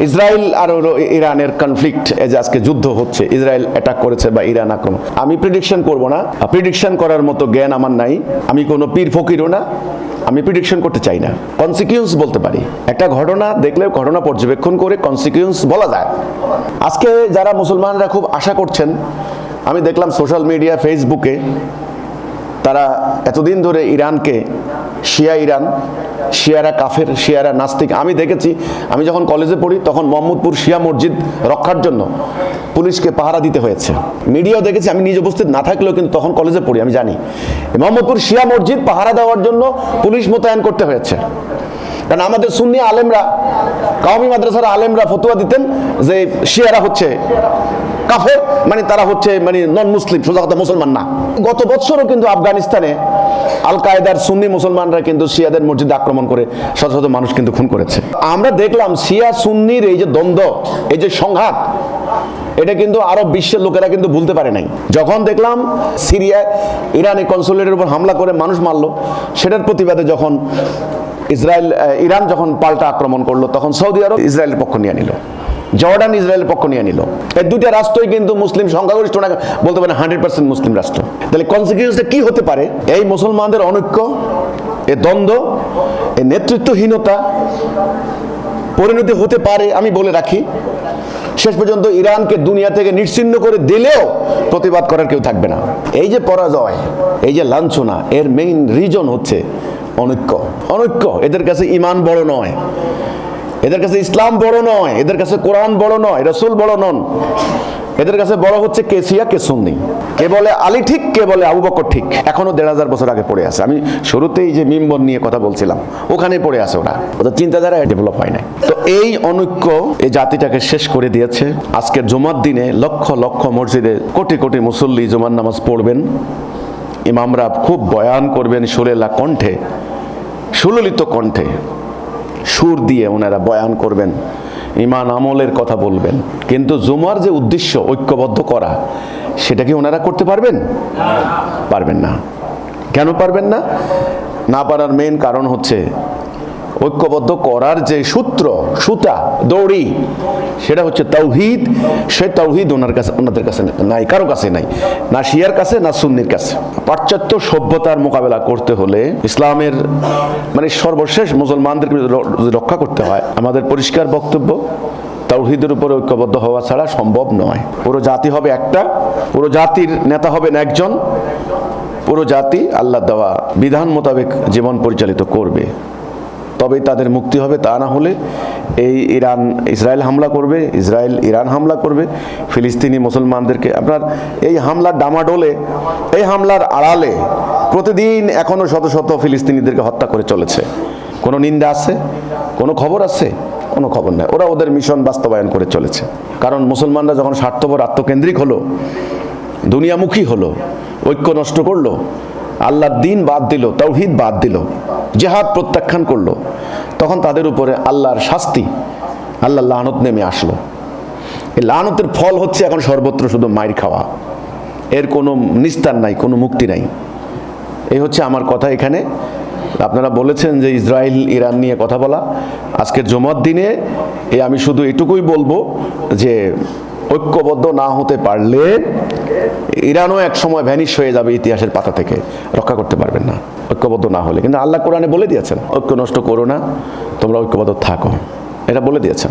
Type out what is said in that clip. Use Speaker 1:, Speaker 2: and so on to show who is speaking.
Speaker 1: Israel আর ইরানের conflict এই যে আজকে যুদ্ধ হচ্ছে, ইসরায়েল অ্যাটাক করেছে বা ইরান আক্রমণ। আমি প্রিডিকশন করব না। প্রিডিকশন করার মতো জ্ঞান আমার নাই। আমি কোনো পীর ফকিরও না। আমি প্রিডিকশন করতে চাই না। কনসিকিউন্স বলতে পারি। একটা ঘটনা দেখলে, ঘটনা পর্যবেক্ষণ করে কনসিকিউন্স বলা যায়। আজকে যারা মুসলমানরা খুব আশা করছেন, আমি দেখলাম সোশ্যাল মিডিয়া ফেসবুকে তারা এতদিন ধরে ইরানকে শিয়া ইরান, শিয়ারা কাফের, শিয়ারা নাস্তিক। আমি দেখেছি, আমি যখন কলেজে পড়ি, তখন মোহাম্মদপুর শিয়া মসজিদ রক্ষার জন্য পুলিশকে পাহারা দিতে হয়েছে। মিডিয়াও দেখেছি, আমি নিজে উপস্থিত না থাকলেও কিন্তু তখন কলেজে পড়ি, আমি জানি। মোহাম্মদপুর শিয়া মসজিদ পাহারা দেওয়ার জন্য পুলিশ মোতায়েন করতে হয়েছে। কারণ আমাদের সুন্নি আলেমরা কাউমি মাদ্রাসার আলেমরা ফতুয়া দিতেন যে শিয়ারা হচ্ছে কাফের মানে তারা হচ্ছে মানে নন মুসলিম সোজা কথা মুসলমান না। গত বছরও কিন্তু আফগানিস্তানে আল কায়দার সুন্নি মুসলমানরা কিন্তু শিয়াদের মসজিদে আক্রমণ করে শত শত মানুষ কিন্তু খুন করেছে। আমরা দেখলাম শিয়া সুন্নির এই যে দ্বন্দ্ব, এই যে সংঘাত, এটা কিন্তু আরব বিশ্বের লোকেরা কিন্তু ভুলতে পারে নাই। যখন দেখলাম সিরিয়ায় ইরানি কনসুলেটের উপর হামলা করে মানুষ মারলো, সেটার প্রতিবাদে যখন ইসরায়েল ইরান যখন পাল্টা আক্রমণ করল, তখন সৌদি আরব ইসরায়েলের পক্ষ নিয়ে নিল। জর্ডান, ইসরায়েলের পক্ষ নিয়ে নিল। এই দুইটা রাষ্ট্রই কিন্তু মুসলিম সংখ্যাগরিষ্ঠ না, বলতে পারেন হান্ড্রেড পার্সেন্ট মুসলিম রাষ্ট্র। তাহলে কনসিকুয়েন্সটা কি হতে পারে? এই মুসলমানদের অনৈক্য, এ দ্বন্দ্ব, এ নেতৃত্বহীনতা পরিণতি হতে পারে, আমি বলে রাখি। শেষ পর্যন্ত ইরানকে দুনিয়া থেকে নিশ্চিন্ন করে দিলেও প্রতিবাদ করার কেউ থাকবে না। এই যে পরাজয়, এই যে লাঞ্ছনা, এর মেইন রিজন হচ্ছে অনৈক্য। অনৈক্য, এদের কাছে ইমান বড় নয়। এদের কাছে ইসলাম বড় নয়, এদের কাছে কোরআন বড় নয়, রসুল বড় নন। এদের কাছে বড় হচ্ছে কে সিয়া কে সুন্নি। কে বলে আলী ঠিক, কে বলে আবু বকর ঠিক। এখনও দেড় হাজার বছর আগে পড়ে আছে। আমি শুরুতেই যে মিম্বর নিয়ে কথা বলছিলাম, ওখানে পড়ে আছে ওরা। ওদের চিন্তাধারা ডেভেলপ হয় নাই। তো এই অনৈক্য এই জাতিটাকে শেষ করে দিয়েছে। আজকের জুমার দিনে লক্ষ লক্ষ মসজিদে কোটি কোটি মুসল্লি জুমার নামাজ পড়বেন। ইমামরা খুব বয়ান করবেন সুরেলা কণ্ঠে, সুললিত কণ্ঠে। সুর দিয়ে ওনারা বয়ান করবেন, ইমান আমলের কথা বলবেন। কিন্তু জুমার যে উদ্দেশ্য, ঐক্যবদ্ধ করা, সেটা কি ওনারা করতে পারবেন? পারবেন না। কেন পারবেন না? না পারার মেন কারণ হচ্ছে ঐক্যবদ্ধ করার যে সূত্র, সুতা, দড়ি, সেটা হচ্ছে তৌহিদ সে তৌহিদ ওনার কাছে, ওনাদের কাছে নাই কারও কাছে নাই, না শিয়ার কাছে, না সুন্নির কাছে। পাশ্চাত্য সভ্যতার মোকাবেলা করতে হলে ইসলামের মানে সর্বশেষ মুসলমানদেরকে যদি র- যদি রক্ষা করতে হয়, আমাদের পরিষ্কার বক্তব্য তৌহিদের উপরে ঐক্যবদ্ধ হওয়া ছাড়া সম্ভব নয়। পুরো জাতি হবে একটা, পুরো জাতির নেতা হবেন একজন, পুরো জাতি আল্লাহ দেওয়া বিধান মোতাবেক জীবন পরিচালিত করবে। তবেই তাদের মুক্তি হবে। তা না হলে এই ইরান, ইসরায়েল হামলা করবে, ইসরায়েল, ইরান হামলা করবে, ফিলিস্তিনি মুসলমানদেরকে। আপনার এই হামলার ডামাডোলে, এই হামলার আড়ালে প্রতিদিন এখনও শত শত ফিলিস্তিনিদেরকে হত্যা করে চলেছে। কোনো নিন্দা আছে? কোনো খবর আছে? কোনো খবর নেই। ওরা ওদের মিশন বাস্তবায়ন করে চলেছে। কারণ মুসলমানরা যখন স্বার্থপর, আত্মকেন্দ্রিক হলো, দুনিয়ামুখী হলো, ঐক্য নষ্ট করল আল্লাহর দিন বাদ দিল, তৌহিদ বাদ দিল, জেহাদ প্রত্যাখ্যান করল। তখন তাদের উপরে আল্লাহর শাস্তি, আল্লাহ লানত নেমে আসলো। এই লানতের ফল হচ্ছে এখন সর্বত্র শুধু মায়ের খাওয়া। এর কোনো নিস্তার নাই, কোনো মুক্তি নাই। এই হচ্ছে আমার কথা এখানে। আপনারা বলেছেন যে ইসরায়েল, ইরান নিয়ে কথা বলা। আজকের জমার দিনে, এ আমি শুধু এটুকুই বলব যে ঐক্যবদ্ধ না হতে পারলে ইরানও এক সময় ভ্যানিশ হয়ে যাবে ইতিহাসের পাতা থেকে। রক্ষা করতে পারবেন না। ঐক্যবদ্ধ না হলে। কিন্তু আল্লাহ কোরআনে বলে দিয়েছেন, ঐক্য নষ্ট করো না, তোমরা ঐক্যবদ্ধ থাকো। এটা বলে দিয়েছেন।